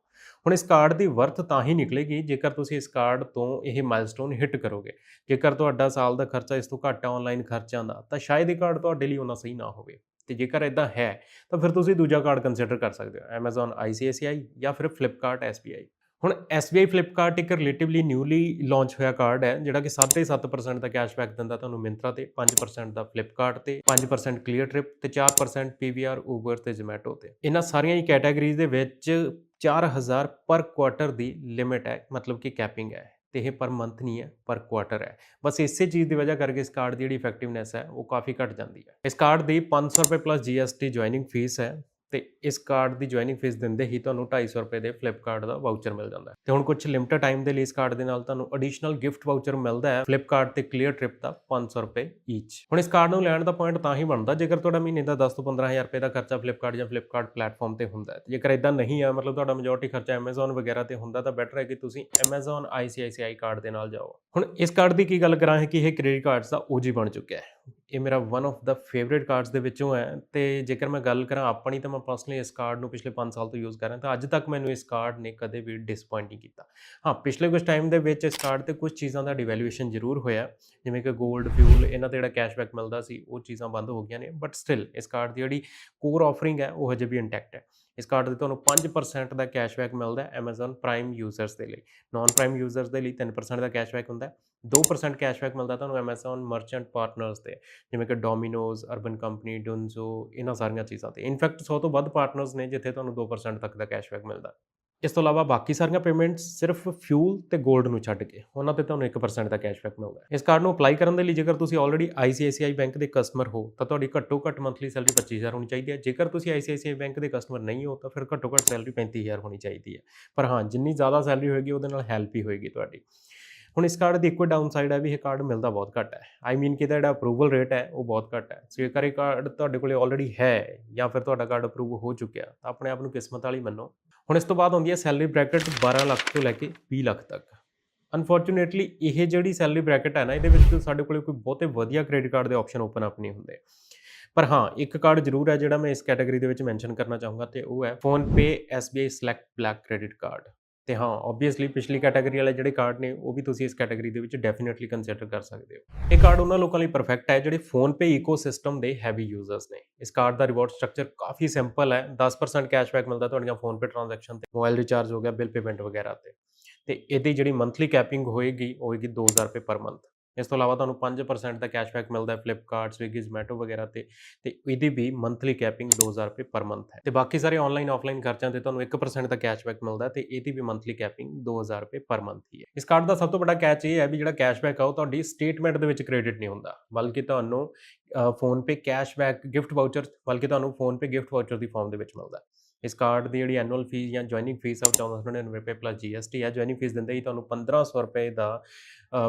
ਹੁਣ ਇਸ ਕਾਰਡ ਦੀ ਵਰਥ ਤਾਂ ਹੀ ਨਿਕਲੇਗੀ, ਜੇਕਰ ਤੁਸੀਂ ਇਸ ਕਾਰਡ ਤੋਂ ਇਹ ਮਾਈਲਸਟੋਨ ਹਿੱਟ ਕਰੋਗੇ। ਜੇਕਰ ਤੁਹਾਡਾ ਸਾਲ ਦਾ ਖਰਚਾ ਇਸ ਤੋਂ ਘੱਟ ਹੈ ਆਨਲਾਈਨ ਖਰਚਿਆਂ ਦਾ, ਤਾਂ ਸ਼ਾਇਦ ਇਹ ਕਾਰਡ ਤੁਹਾਡੇ ਲਈ ਉਹਨਾਂ ਸਹੀ ਨਾ ਹੋਵੇ। ਤੇ ਜੇਕਰ ਇਦਾਂ ਹੈ, ਤਾਂ ਫਿਰ ਤੁਸੀਂ ਦੂਜਾ ਕਾਰਡ ਕੰਸੀਡਰ ਕਰ ਸਕਦੇ ਹੋ, Amazon ICICI ਜਾਂ ਫਿਰ Flipkart SBI ਹੁਣ SBI Flipkart ਇੱਕ ਰਿਲੇਟਿਵਲੀ ਨਿਊਲੀ ਲਾਂਚ ਹੋਇਆ ਕਾਰਡ ਹੈ, ਜਿਹੜਾ ਕਿ 7.5% ਦਾ ਕੈਸ਼ਬੈਕ ਦਿੰਦਾ ਤੁਹਾਨੂੰ ਮਿੰਤਰਾ ਤੇ 5% ਦਾ Flipkart ਤੇ 5% ਕਲੀਅਰ ਟ੍ਰਿਪ ਤੇ 4% PVR Uber ਤੇ, Zomato ਤੇ। ਇਹਨਾਂ ਸਾਰੀਆਂ ਹੀ ਕੈਟਾਗਰੀਜ਼ ਦੇ ਵਿੱਚ 4000 ਪਰ ਕੁਆਟਰ ਦੀ ਲਿਮਿਟ ਹੈ, ਮਤਲਬ ਕਿ ਕੈਪਿੰਗ ਹੈ। ਤੇ ਇਹ ਪਰ ਮੰਥ ਨਹੀਂ ਹੈ ਪਰ ਕੁਆਟਰ ਹੈ। ਬਸ ਇਸੇ ਚੀਜ਼ ਦੀ ਵਜ੍ਹਾ ਕਰਕੇ ਇਸ ਕਾਰਡ ਦੀ ਜਿਹੜੀ ਇਫੈਕਟਿਵਨੈਸ ਹੈ, ਉਹ ਕਾਫੀ ਘਟ ਜਾਂਦੀ ਹੈ। ਇਸ ਕਾਰਡ ਦੀ 500 ਰੁਪਏ ਪਲੱਸ GST ਜੁਆਇਨਿੰਗ ਫੀਸ ਹੈ। ਤੇ ਇਸ ਕਾਰਡ ਦੀ ਜੁਆਇਨਿੰਗ ਫੀਸ ਦਿੰਦੇ ਹੀ ਤੁਹਾਨੂੰ 250 ਰੁਪਏ ਦੇ ਫਲਿੱਪਕਾਰਟ ਦਾ ਵਾਊਚਰ ਮਿਲ ਜਾਂਦਾ ਹੈ। ਤੇ ਹੁਣ ਕੁਝ ਲਿਮਟਿਡ ਟਾਈਮ ਦੇ ਲਈ ਇਸ ਕਾਰਡ ਦੇ ਨਾਲ ਤੁਹਾਨੂੰ ਐਡੀਸ਼ਨਲ ਗਿਫਟ ਵਾਊਚਰ ਮਿਲਦਾ ਹੈ ਫਲਿੱਪਕਾਰਟ ਤੇ ਕਲੀਅਰ ਟ੍ਰਿਪ ਦਾ 500 ਰੁਪਏ ਈਚ ਹੁਣ ਇਸ ਕਾਰਡ ਨੂੰ ਲੈਣ ਦਾ ਪੁਆਇੰਟ ਤਾਂ ਹੀ ਬਣਦਾ ਜੇਕਰ ਤੁਹਾਡਾ ਮਹੀਨੇ ਦਾ 10 ਤੋਂ 15000 ਰੁਪਏ ਦਾ ਖਰਚਾ ਫਲਿੱਪਕਾਰਟ ਜਾਂ ਫਲਿੱਪਕਾਰਟ ਪਲੇਟਫਾਰਮ ਤੇ ਹੁੰਦਾ ਹੈ। ਜੇਕਰ ਇਦਾਂ ਨਹੀਂ ਆ, ਮਤਲਬ ਤੁਹਾਡਾ ਮੈਜੋਰਟੀ ਖਰਚਾ Amazon ਵਗੈਰਾ ਤੇ ਹੁੰਦਾ ਤਾਂ ਬੈਟਰ ਹੈ ਕਿ ਤੁਸੀਂ Amazon ICICI ਕਾਰਡ ਦੇ ਨਾਲ ਜਾਓ। ਹੁਣ ਇਸ ਕਾਰਡ ਦੀ ਕੀ ਗੱਲ ਕਰਾਂ ਹੈ ਕਿ ਇਹ ਕ੍ਰੈਡਿਟ ਕਾਰਡਸ ਦਾ OG ਬਣ ਚੁੱਕਿਆ ਹੈ। ਇਹ ਮੇਰਾ ਵਨ ਆਫ ਦਾ ਫੇਵਰਿਟ ਕਾਰਡਸ ਦੇ ਵਿੱਚੋਂ ਹੈ ਤੇ ਜੇਕਰ ਮੈਂ ਗੱਲ ਕਰਾਂ ਆਪਣੀ ਤਾਂ ਮੈਂ ਪਰਸਨਲੀ ਇਸ ਕਾਰਡ ਨੂੰ ਪਿਛਲੇ 5 ਸਾਲ ਤੋਂ ਯੂਜ਼ ਕਰ ਰਿਹਾ ਤਾਂ ਅੱਜ ਤੱਕ ਮੈਨੂੰ ਇਸ ਕਾਰਡ ਨੇ ਕਦੇ ਵੀ ਡਿਸਪਾਇੰਟ ਨਹੀਂ ਕੀਤਾ। ਹਾਂ, ਪਿਛਲੇ ਕੁਝ ਟਾਈਮ ਦੇ ਵਿੱਚ ਇਸ ਕਾਰਡ ਤੇ ਕੁਝ ਚੀਜ਼ਾਂ ਦਾ ਡਿਵੈਲੂਏਸ਼ਨ ਜ਼ਰੂਰ ਹੋਇਆ, ਜਿਵੇਂ ਕਿ 골ਡ ਫਿਊਲ ਇਹਨਾਂ ਤੇ ਜਿਹੜਾ ਕੈਸ਼ਬੈਕ ਮਿਲਦਾ ਸੀ ਉਹ ਚੀਜ਼ਾਂ ਬੰਦ ਹੋ ਗਈਆਂ ਨੇ ਬਟ ਸਟਿਲ ਇਸ ਕਾਰਡ ਦੀ ਜਿਹੜੀ ਕੋਰ ਆਫਰਿੰਗ ਹੈ ਉਹ ਹਜੇ ਵੀ ਇੰਟੈਕਟ ਹੈ। ਇਸ ਕਾਰਡ ਤੇ ਤੁਹਾਨੂੰ 5% ਦਾ ਕੈਸ਼ਬੈਕ ਮਿਲਦਾ ਹੈ Amazon Prime ਯੂਜ਼ਰਸ ਦੇ ਲਈ। ਨਾਨ ਪ੍ਰਾਈਮ ਯੂਜ਼ਰਸ ਦੇ ਲਈ 3% ਦਾ ਕੈਸ਼ਬੈਕ ਹੁੰਦਾ ਹੈ। 2% ਕੈਸ਼ਬੈਕ ਮਿਲਦਾ ਤੁਹਾਨੂੰ Amazon ਮਰਚੈਂਟ ਪਾਰਟਨਰਸ ਤੇ, ਜਿਵੇਂ ਕਿ ਡੋਮਿਨੋਜ਼ ਅਰਬਨ ਕੰਪਨੀ ਡੁਨਜ਼ੋ ਇਹਨਾਂ ਸਾਰੀਆਂ ਚੀਜ਼ਾਂ ਤੇ। ਇਨਫੈਕਟ 100 ਤੋਂ ਵੱਧ ਪਾਰਟਨਰਸ ਨੇ ਜਿੱਥੇ ਤੁਹਾਨੂੰ 2% ਤੱਕ ਦਾ ਕੈਸ਼ਬੈਕ ਮਿਲਦਾ। ਇਸ ਤੋਂ ਇਲਾਵਾ ਬਾਕੀ ਸਾਰੀਆਂ ਪੇਮੈਂਟਸ ਸਿਰਫ ਫਿਊਲ ਤੇ 골ਡ ਨੂੰ ਛੱਡ ਕੇ, ਉਹਨਾਂ ਤੇ ਤੁਹਾਨੂੰ 1% ਦਾ ਕੈਸ਼ਬੈਕ ਮਿਲਦਾ ਹੈ। ਇਸ ਕਾਰਡ ਨੂੰ ਅਪਲਾਈ ਕਰਨ ਦੇ ਲਈ ਜੇਕਰ ਤੁਸੀਂ ਆਲਰੇਡੀ ICICI ਬੈਂਕ ਦੇ ਕਸਟਮਰ ਹੋ, ਤਾਂ ਤੁਹਾਡੀ ਘੱਟੋ ਘੱਟ ਮੰਥਲੀ ਸੈਲਰੀ 25000 ਹੋਣੀ ਚਾਹੀਦੀ ਹੈ। ਜੇਕਰ ਤੁਸੀਂ ICICI ਬੈਂਕ ਦੇ ਕਸਟਮਰ ਨਹੀਂ ਹੋ, ਤਾਂ ਫਿਰ ਘੱਟੋ ਘੱਟ ਸੈਲਰੀ 35000 ਹੋਣੀ ਚਾਹੀਦੀ ਹੈ। ਪਰ ਹਾਂ, ਜਿੰਨੀ ਜ਼ਿਆਦਾ ਸੈਲਰੀ ਹੋਏਗੀ, ਉਹਦੇ ਨਾਲ ਹੈਲਪ ਹੀ ਹੋਏਗੀ ਤੁਹਾਡੀ। ਹੁਣ ਇਸ ਕਾਰਡ ਦੀ ਇੱਕੋ ਡਾਊਨਸਾਈਡ ਹੈ ਵੀ ਇਹ ਕਾਰਡ ਮਿਲਦਾ ਬਹੁਤ ਘੱਟ ਹੈ। ਆਈ ਮੀਨ ਕਿ ਇਹਦਾ ਜਿਹੜਾ ਅਪਰੂਵਲ ਰੇਟ ਹੈ, ਉਹ ਬਹੁਤ ਘੱਟ ਹੈ। ਸੋ ਜੇਕਰ ਇਹ ਕਾਰਡ ਤੁਹਾਡੇ ਕੋਲੇ ਆਲਰੇਡੀ ਹੈ ਜਾਂ ਫਿਰ ਤੁਹਾਡਾ ਕਾਰਡ ਅਪਰੂਵ ਹੋ ਚੁੱਕਿਆ, ਤਾਂ ਆਪਣੇ ਆਪ ਨੂੰ ਕਿਸਮਤ ਵਾਲੀ ਮੰਨੋ। ਹੁਣ ਇਸ ਤੋਂ ਬਾਅਦ ਆਉਂਦੀ ਹੈ ਸੈਲਰੀ ਬ੍ਰੈਕਟ 12 ਲੱਖ ਤੋਂ ਲੈ ਕੇ 20 ਲੱਖ ਤੱਕ। ਅਨਫੋਰਚੂਨੇਟਲੀ ਇਹ ਜਿਹੜੀ ਸੈਲਰੀ ਬ੍ਰੈਕਟ ਹੈ ਨਾ, ਇਹਦੇ ਵਿੱਚ ਸਾਡੇ ਕੋਲੇ ਕੋਈ ਬਹੁਤੇ ਵਧੀਆ ਕ੍ਰੈਡਿਟ ਕਾਰਡ ਦੇ ਆਪਸ਼ਨ ਓਪਨ ਅਪ ਨਹੀਂ ਹੁੰਦੇ। ਪਰ ਹਾਂ, ਇੱਕ ਕਾਰਡ ਜ਼ਰੂਰ ਹੈ ਜਿਹੜਾ ਮੈਂ ਇਸ ਕੈਟਾਗਰੀ ਦੇ ਵਿੱਚ ਮੈਂਸ਼ਨ ਕਰਨਾ ਚਾਹੂੰਗਾ ਤੇ ਉਹ ਹੈ PhonePe SBI select black credit card ਤੇ ਹਾਂ ਆਬਵੀਅਸਲੀ ਪਿਛਲੀ ਕੈਟਾਗਰੀ ਵਾਲੇ ਜਿਹੜੇ ਕਾਰਡ ਨੇ, ਉਹ ਵੀ ਤੁਸੀਂ ਇਸ ਕੈਟਾਗਰੀ ਦੇ ਵਿੱਚ ਡੈਫੀਨਿਟਲੀ ਕੰਸੀਡਰ ਕਰ ਸਕਦੇ ਹੋ। ਇਹ ਕਾਰਡ ਉਹਨਾਂ ਲੋਕਾਂ ਲਈ ਪਰਫੈਕਟ ਹੈ, ਜਿਹੜੇ ਫੋਨਪੇ ਇਕੋਸਿਸਟਮ ਦੇ ਹੈਵੀ ਯੂਜ਼ਰਸ ਨੇ। ਇਸ ਕਾਰਡ ਦਾ ਰਿਵਾਰਡ ਸਟਰਕਚਰ ਕਾਫੀ ਸਿੰਪਲ ਹੈ 10% ਕੈਸ਼ਬੈਕ ਮਿਲਦਾ ਤੁਹਾਡੀਆਂ ਫੋਨਪੇ ਟ੍ਰਾਂਜੈਕਸ਼ਨ ਤੇ। ਮੋਬਾਈਲ ਰਿਚਾਰਜ ਹੋ ਗਿਆ ਬਿੱਲ ਪੇਮੈਂਟ ਵਗੈਰਾ ਤੇ। ਤੇ ਇਹਦੀ ਜਿਹੜੀ ਮੰਥਲੀ ਕੈਪਿੰਗ ਹੋਏਗੀ, ਉਹ ਹੋਏਗੀ 2000 ਰੁਪਏ ਪਰ ਮੰਥ ਇਸ ਤੋਂ ਇਲਾਵਾ ਤੁਹਾਨੂੰ 5% ਦਾ ਕੈਸ਼ਬੈਕ ਮਿਲਦਾ ਹੈ ਫਲਿੱਪਕਾਰਟ ਸਵਿਗੀ ਜ਼ੋਮੈਟੋ ਵਗੈਰਾ ਤੇ ਤੇ ਇਹਦੀ ਵੀ ਮੰਥਲੀ ਕੈਪਿੰਗ 2000 ਰੁਪਏ ਪਰ ਮੰਥ ਹੈ। ਤੇ ਬਾਕੀ ਸਾਰੇ ਆਨਲਾਈਨ ਆਫਲਾਈਨ ਖਰਚਿਆਂ ਤੇ ਤੁਹਾਨੂੰ 1% ਦਾ ਕੈਸ਼ਬੈਕ ਮਿਲਦਾ ਹੈ ਤੇ ਇਹਦੀ ਵੀ ਮੰਥਲੀ ਕੈਪਿੰਗ 2000 ਰੁਪਏ ਪਰ ਮੰਥ ਹੀ ਹੈ। ਇਸ ਕਾਰਡ ਦਾ ਸਭ ਤੋਂ ਵੱਡਾ ਕੈਚ ਇਹ ਹੈ ਵੀ ਜਿਹੜਾ ਕੈਸ਼ਬੈਕ ਆ ਉਹ ਤੁਹਾਡੀ ਸਟੇਟਮੈਂਟ ਦੇ ਵਿੱਚ ਕ੍ਰੈਡਿਟ ਨਹੀਂ ਹੁੰਦਾ, ਬਲਕਿ ਤੁਹਾਨੂੰ PhonePe cashback gift voucher ਬਲਕਿ ਤੁਹਾਨੂੰ ਫੋਨ ਪੇ ਗਿਫਟ ਵਾਊਚਰ ਦੀ ਫਾਰਮ ਦੇ ਵਿੱਚ ਮਿਲਦਾ ਇਸ ਕਾਰਡ ਦੀ ਜਿਹੜੀ ਐਨੂਅਲ ਫੀਸ ਜਾਂ ਜੁਆਇਨਿੰਗ ਫੀਸ ਆ, ਉਹ 1499 ਰੁਪਏ ਪਲੱਸ GST ਹੈ ਜੁਆਇਨਿੰਗ ਫੀਸ ਦਿੰਦੇ ਹੀ ਤੁਹਾਨੂੰ 1500 ਰੁਪਏ ਦਾ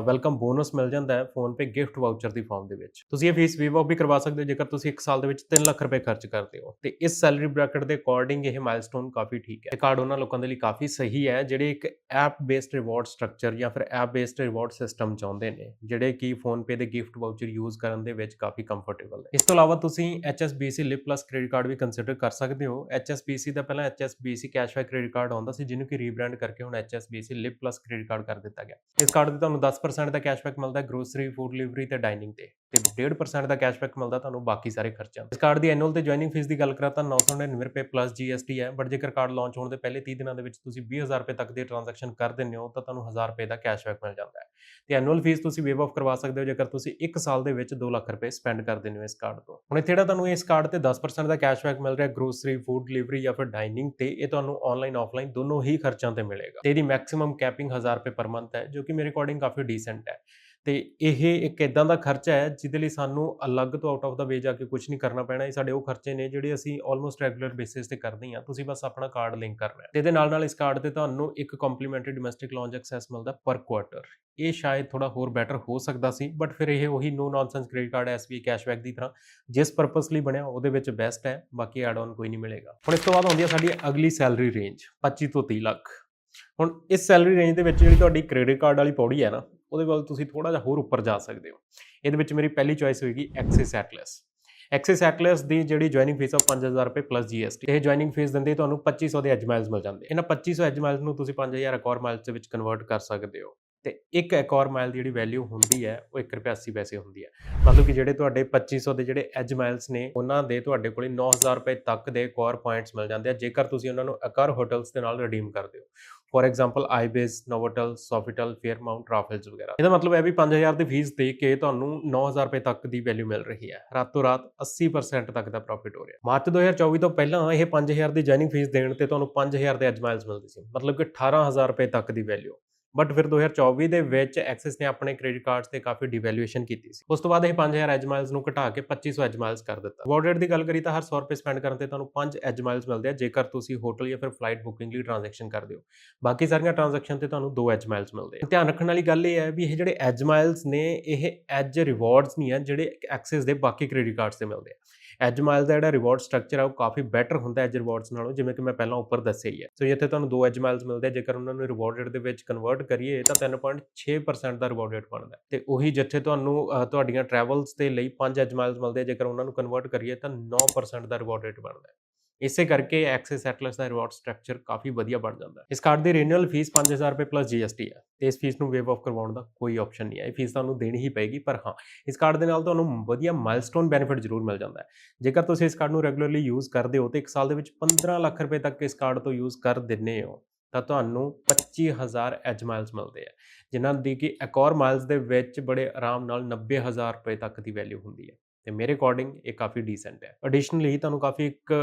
ਵੈਲਕਮ ਬੋਨਸ ਮਿਲ ਜਾਂਦਾ ਹੈ ਫੋਨਪੇ ਗਿਫਟ ਵਾਊਚਰ ਦੀ ਫਾਰਮ ਦੇ ਵਿੱਚ। ਤੁਸੀਂ ਇਹ ਫੀਸ ਵੀਵ ਆਫ ਵੀ ਕਰਵਾ ਸਕਦੇ ਹੋ, ਜੇਕਰ ਤੁਸੀਂ 1 ਸਾਲ ਦੇ ਵਿੱਚ 3 ਲੱਖ ਰੁਪਏ ਖਰਚ ਕਰਦੇ ਹੋ। ਤੇ ਇਸ ਸੈਲਰੀ ਬ੍ਰੈਕਟ ਦੇ ਅਕੋਰਡਿੰਗ ਇਹ ਮਾਈਲਸਟੋਨ ਕਾਫੀ ਠੀਕ ਹੈ। ਇਹ ਕਾਰਡ ਉਹਨਾਂ ਲੋਕਾਂ ਦੇ ਲਈ ਕਾਫੀ ਸਹੀ ਹੈ, ਜਿਹੜੇ ਇੱਕ ਐਪ ਬੇਸਡ ਰਿਵਾਰਡ ਸਟਰਕਚਰ ਜਾਂ ਫਿਰ ਐਪ ਬੇਸਡ ਰਿਵਾਰਡ ਸਿਸਟਮ ਚਾਹੁੰਦੇ ਨੇ, ਜਿਹੜੇ ਕਿ ਫੋਨ ਫੋਨਪੇ ਦੇ ਗਿਫਟ ਵਾਊਚਰ ਯੂਜ਼ ਕਰਨ ਦੇ ਵਿੱਚ ਕਾਫੀ ਕੰਫਰਟੇਬਲ ਹੈ ਇਸ ਤੋਂ ਇਲਾਵਾ ਤੁਸੀਂ HSBC live plus credit card ਵੀ ਕੰਸੀਡਰ ਕਰ ਸਕਦੇ ਹੋ। HSBC ਦਾ ਪਹਿਲਾਂ HSBC ਕੈਸ਼ਬੈਕ ਕ੍ਰੈਡਿਟ ਕਾਰਡ ਆਉਂਦਾ ਸੀ, ਜਿਹਨੂੰ ਕਿ ਰੀਬ੍ਰਾਂਡ ਕਰਕੇ ਹੁਣ HSBC live plus credit card ਕਰ ਦਿੱਤਾ ਗਿਆ। ਇਸ ਕਾਰਡ ਤੇ ਤੁਹਾਨੂੰ 10% ਦਾ ਕੈਸ਼ਬੈਕ ਮਿਲਦਾ ਹੈ ਗਰੋਸਰੀ ਫੂਡ ਡਿਲੀਵਰੀ ਤੇ ਡਾਈਨਿੰਗ ਤੇ ਤੇ 1.5% ਦਾ ਕੈਸ਼ਬੈਕ ਮਿਲਦਾ ਤੁਹਾਨੂੰ ਬਾਕੀ ਸਾਰੇ ਖਰਚਿਆਂ ਇਸ ਕਾਰਡ ਦੀ ਐਨੂਅਲ ਤੇ ਜੁਆਇਨਿੰਗ ਫੀਸ ਦੀ ਗੱਲ ਕਰਾਂ ਤਾਂ 999 ਰੁਪਏ ਪਲੱਸ GST ਹੈ ਬਟ ਜੇਕਰ ਕਾਰਡ ਲਾਂਚ ਹੋਣ ਦੇ ਪਹਿਲੇ 30 ਦਿਨਾਂ ਦੇ ਵਿੱਚ ਤੁਸੀਂ 20000 ਰੁਪਏ ਤੱਕ ਦੀ ਟ੍ਰਾਂਜੈਕਸ਼ਨ ਕਰ ਦਿੰਦੇ ਹੋ ਤਾਂ ਤੁਹਾਨੂੰ 1000 ਰੁਪਏ ਦਾ ਕੈਸ਼ਬੈਕ ਮਿਲ ਜਾਂਦਾ ਹੈ। ਤੇ ਐਨੂਅਲ ਫੀਸ ਤੁਸੀਂ ਵੇਵ ਆਫ ਕਰਵਾ ਸਕਦੇ ਹੋ, ਜੇਕਰ ਤੁਸੀਂ 1 ਸਾਲ ਦੇ ਵਿੱਚ 2 ਲੱਖ ਰੁਪਏ ਸਪੈਂਡ ਕਰ ਦਿੰਦੇ ਹੋ ਇਸ ਕਾਰਡ ਤੋਂ। ਹੁਣ ਇੱਥੇ ਜਿਹੜਾ ਤੁਹਾਨੂੰ ਇਸ ਕਾਰਡ ਤੇ 10% ਦਾ ਕੈਸ਼ਬੈਕ ਮਿਲ ਰਿਹਾ ਗਰੋਸਰੀ ਫੂਡ ਡਿਲੀਵਰੀ ਜਾਂ ਫਿਰ ਡਾਈਨਿੰਗ ਤੇ, ਇਹ ਤੁਹਾਨੂੰ ਆਨਲਾਈਨ ਆਫਲਾਈਨ ਦੋਨੋਂ ਹੀ ਖਰਚਾਂ ਤੇ ਮਿਲੇਗਾ। ਤੇ ਇਹਦੀ ਮੈਕਸਿਮਮ ਕੈਪਿੰਗ 1000 ਰੁਪਏ ਪਰ ਮੰਥ ਹੈ, ਜੋ ਕਿ ਮੇਰੇ ਅਕੋਰਡਿੰਗ ਕਾਫੀ ਡੀਸੈਂਟ ਹੈ। ਤੇ ਇਹ ਇੱਕ ਇਦਾਂ ਦਾ ਖਰਚਾ ਹੈ, ਜਿਹਦੇ ਲਈ ਸਾਨੂੰ ਅਲੱਗ ਤੋਂ ਆਊਟ ਆਫ ਦਾ ਵੇ ਜਾ ਕੇ ਕੁਝ ਨਹੀਂ ਕਰਨਾ ਪੈਣਾ। ਇਹ ਸਾਡੇ ਉਹ ਖਰਚੇ ਨੇ ਜਿਹੜੇ ਅਸੀਂ ਆਲਮੋਸਟ ਰੈਗੂਲਰ ਬੇਸਿਸ ਤੇ ਕਰਦੇ ਹਾਂ। ਤੁਸੀਂ ਬਸ ਆਪਣਾ ਕਾਰਡ ਲਿੰਕ ਕਰਨਾ ਹੈ। ਤੇ ਇਹਦੇ ਨਾਲ ਨਾਲ ਇਸ ਕਾਰਡ ਤੇ ਤੁਹਾਨੂੰ ਇੱਕ ਕੰਪਲੀਮੈਂਟਰੀ ਡੋਮੈਸਟਿਕ ਲੌਂਜ ਐਕਸੈਸ ਮਿਲਦਾ ਪਰ ਕੁਆਟਰ ਇਹ ਸ਼ਾਇਦ ਥੋੜਾ ਹੋਰ ਬੈਟਰ ਹੋ ਸਕਦਾ ਸੀ ਬਟ ਫਿਰ ਇਹ ਉਹੀ no nonsense credit card SB cashback ਦੀ ਤਰ੍ਹਾਂ, ਜਿਸ ਪਰਪਸ ਲਈ ਬਣਿਆ, ਉਹਦੇ ਵਿੱਚ ਬੈਸਟ ਹੈ। ਬਾਕੀ ਐਡ ਆਨ ਕੋਈ ਨਹੀਂ ਮਿਲੇਗਾ। ਹੁਣ ਇਸ ਤੋਂ ਬਾਅਦ ਆਉਂਦੀ ਹੈ ਸਾਡੀ ਅਗਲੀ ਸੈਲਰੀ ਰੇਂਜ 25 ਤੋਂ 30 ਲੱਖ। ਹੁਣ ਇਸ ਸੈਲਰੀ ਰੇਂਜ ਦੇ ਵਿੱਚ ਜਿਹੜੀ ਤੁਹਾਡੀ ਕ੍ਰੈਡਿਟ ਕਾਰਡ ਵਾਲੀ ਪੌੜੀ ਹੈ ਨਾ, ਉਹਦੇ ਵੱਲ ਤੁਸੀਂ ਥੋੜਾ ਜਿਹਾ ਹੋਰ ਉੱਪਰ ਜਾ ਸਕਦੇ ਹੋ। ਇਹਦੇ ਵਿੱਚ ਮੇਰੀ ਪਹਿਲੀ ਚੋਇਸ ਹੋਏਗੀ ਐਕਸਿਸ ਐਟਲਸ ਐਕਸਿਸ ਐਟਲਸ ਦੀ ਜਿਹੜੀ ਜੁਆਇਨਿੰਗ ਫੀਸ ਆ 5000 ਰੁਪਏ ਪਲੱਸ GST ਇਹ ਜੁਆਇਨਿੰਗ ਫੀਸ ਦਿੰਦੇ ਤੁਹਾਨੂੰ 2500 ਦੇ ਐਜ ਮਾਈਲਸ ਮਿਲ ਜਾਂਦੇ। ਇਹਨਾਂ 2500 ਐਜ ਮਾਈਲਸ ਨੂੰ ਤੁਸੀਂ 5000 ਅਕੌਰ ਮਾਈਲਸ ਦੇ ਵਿੱਚ ਕਨਵਰਟ ਕਰ ਸਕਦੇ ਹੋ। ਤੇ ਇੱਕ ਅਕੌਰ ਮਾਈਲ ਦੀ ਜਿਹੜੀ ਵੈਲਿਊ ਹੁੰਦੀ ਹੈ, ਉਹ 1 ਰੁਪਏ 80 ਪੈਸੇ ਹੁੰਦੀ ਹੈ। ਮਤਲਬ ਕਿ ਜਿਹੜੇ ਤੁਹਾਡੇ 2500 ਦੇ ਜਿਹੜੇ ਐਜ ਮਾਈਲਸ ਨੇ, ਉਹਨਾਂ ਦੇ ਤੁਹਾਡੇ ਕੋਲੇ 9000 ਰੁਪਏ ਤੱਕ ਦੇ ਅਕੌਰ ਪੁਆਇੰਟਸ ਮਿਲ ਜਾਂਦੇ ਆ, ਜੇਕਰ ਤੁਸੀਂ ਉਹਨਾਂ ਨੂੰ ਅਕਰ ਹੋਟਲਸ ਦੇ ਨਾਲ ਰਿਡੀਮ ਕਰਦੇ ਹੋ। ਫੋਰ ਐਗਜ਼ਾਮਪਲ ਆਈਬੇਸ ਨੋਵੋਟਲ ਸੋਫਿਟਲ ਫੇਅਰਮਾਊਂਟ ਰਾਫਲਸ ਵਗੈਰਾ। ਇਹਦਾ ਮਤਲਬ ਹੈ ਵੀ 5000 ਦੀ ਫੀਸ ਦੇ ਕੇ ਤੁਹਾਨੂੰ 9000 ਰੁਪਏ ਤੱਕ ਦੀ ਵੈਲਿਊ ਮਿਲ ਰਹੀ ਹੈ। ਰਾਤੋਂ ਰਾਤ 80% ਤੱਕ ਦਾ ਪ੍ਰੋਫਿਟ ਹੋ ਰਿਹਾ। ਮਾਰਚ 2024 ਤੋਂ ਪਹਿਲਾਂ ਇਹ 5000 ਦੀ ਜੁਆਇਨਿੰਗ ਫੀਸ ਦੇਣ ਤੇ ਤੁਹਾਨੂੰ 5000 ਦੇ ਐਜਮਾਈਲਸ ਮਿਲਦੇ ਸੀ। ਮਤਲਬ ਕਿ 18000 ਰੁਪਏ ਤੱਕ ਦੀ ਵੈਲਿਊ ਬਟ ਫਿਰ 2024 ਦੇ ਵਿੱਚ ਐਕਸਿਸ ਨੇ ਆਪਣੇ ਕ੍ਰੈਡਿਟ ਕਾਰਡਸ ਤੇ ਕਾਫੀ ਡਿਵੈਲੂਏਸ਼ਨ ਕੀਤੀ ਸੀ। ਉਸ ਤੋਂ ਬਾਅਦ ਇਹ 5000 ਐਜਮਾਈਲਸ ਨੂੰ ਘਟਾ ਕੇ 2500 ਐਜਮਾਈਲਸ ਕਰ ਦਿੱਤਾ। ਰਿਵਾਰਡ ਰੇਟ ਦੀ ਗੱਲ ਕਰੀ ਤਾਂ ਹਰ 100 ਰੁਪਏ ਸਪੈਂਡ ਕਰਨ ਤੇ ਤੁਹਾਨੂੰ 5 ਐਜਮਾਈਲਸ ਮਿਲਦੇ ਆ, ਜੇਕਰ ਤੁਸੀਂ ਹੋਟਲ ਜਾਂ ਫਿਰ ਫਲਾਈਟ ਬੁਕਿੰਗ ਲਈ ਟ੍ਰਾਂਜੈਕਸ਼ਨ ਕਰਦੇ ਹੋ। ਬਾਕੀ ਸਾਰੀਆਂ ਟ੍ਰਾਂਜੈਕਸ਼ਨ ਤੇ ਤੁਹਾਨੂੰ 2 ਐਜਮਾਈਲਸ ਮਿਲਦੇ ਆ। ਧਿਆਨ ਰੱਖਣ ਵਾਲੀ ਗੱਲ ਇਹ ਹੈ ਵੀ ਇਹ ਜਿਹੜੇ ਐਜ ਮਾਈਲਸ ਨੇ, ਇਹ ਐਜ ਰਿਵਾਰਡਸ ਨਹੀਂ ਆ, ਜਿਹੜੇ ਐਕਸਿਸ ਦੇ ਬਾਕੀ ਕ੍ਰੈਡਿਟ ਕਾਰਡਸ ਤੇ ਮਿਲਦੇ ਆ। ਐਜਮਾਈਲ ਦਾ ਜਿਹੜਾ ਰਿਵਾਰਡ ਸਟਰਕਚਰ ਆ, ਉਹ ਕਾਫੀ ਬੈਟਰ ਹੁੰਦਾ ਐਜ ਰਿਵਾਰਡਸ ਨਾਲੋਂ, ਜਿਵੇਂ ਕਿ ਮੈਂ ਪਹਿਲਾਂ ਉੱਪਰ ਦੱਸਿਆ ਹੀ ਹੈ। ਸੋ ਇੱਥੇ ਤੁਹਾਨੂੰ 2 ਐਜ ਮਿਲਦੇ ਆ, ਜੇਕਰ ਉਹਨਾਂ ਨੂੰ ਰਿਵਾਰਡ ਰੇਟ ਦੇ ਵਿੱਚ ਕਨਵਰਟ ਕਰੀਏ, ਤਾਂ 3.6% ਦਾ ਰਿਵਾਰਡ ਰੇਟ ਬਣਦਾ ਹੈ। ਤੇ ਉਹੀ ਜਿੱਥੇ ਤੁਹਾਨੂੰ ਤੁਹਾਡੀਆਂ ਟਰੈਵਲਸ ਦੇ ਲਈ 5 ਐਜਮਾਈਲਸ ਮਿਲਦੇ ਆ, ਜੇਕਰ ਉਹਨਾਂ ਨੂੰ ਕਨਵਰਟ ਕਰੀਏ, ਤਾਂ 9% ਦਾ ਰਿਵਾਰਡ ਰੇਟ ਬਣਦਾ ਇਸੇ ਕਰਕੇ ਐਕਸਿਸ ਐਟਲਸ ਦਾ ਰਿਵਾਰਡ ਸਟਰਕਚਰ ਕਾਫੀ ਵਧੀਆ ਬਣ ਜਾਂਦਾ ਹੈ। ਇਸ ਕਾਰਡ ਦੀ ਰੀਨਿਊਅਲ ਫੀਸ 5000 ਰੁਪਏ ਪਲੱਸ GST ਹੈ ਤੇ ਇਸ ਫੀਸ ਨੂੰ ਵੇਵ ਆਫ ਕਰਵਾਉਣ ਦਾ ਕੋਈ ਆਪਸ਼ਨ ਨਹੀਂ ਹੈ। ਇਹ ਫੀਸ ਤੁਹਾਨੂੰ ਦੇਣੀ ਹੀ ਪਏਗੀ, ਪਰ ਹਾਂ, ਇਸ ਕਾਰਡ ਦੇ ਨਾਲ ਤੁਹਾਨੂੰ ਵਧੀਆ ਮਾਈਲਸਟੋਨ ਬੈਨੀਫਿਟ ਜ਼ਰੂਰ ਮਿਲ ਜਾਂਦਾ ਹੈ। ਜੇਕਰ ਤੁਸੀਂ ਇਸ ਕਾਰਡ ਨੂੰ ਰੈਗੂਲਰਲੀ ਯੂਜ਼ ਕਰਦੇ ਹੋ ਤੇ ਇੱਕ ਸਾਲ ਦੇ ਵਿੱਚ 15 ਲੱਖ ਰੁਪਏ ਤੱਕ ਇਸ ਕਾਰਡ ਤੋਂ ਯੂਜ਼ ਕਰ ਦਿੰਨੇ ਹੋ, ਤਾਂ ਤੁਹਾਨੂੰ 25000 ਐਜ ਮਾਈਲਸ ਮਿਲਦੇ ਆ ਜਿਨ੍ਹਾਂ ਦੀ ਕਿ ਐਕੋਰ ਮਾਈਲਸ ਦੇ ਵਿੱਚ ਬੜੇ ਆਰਾਮ ਨਾਲ 90000 ਰੁਪਏ ਤੱਕ ਦੀ ਵੈਲਿਊ ਹੁੰਦੀ ਹੈ। ਤੇ ਮੇਰੇ ਅਕੋਰਡਿੰਗ ਇਹ ਕਾਫੀ ਡੀਸੈਂਟ ਹੈ। ਐਡੀਸ਼ਨਲੀ ਤੁਹਾਨੂੰ ਕਾਫੀ ਇੱਕ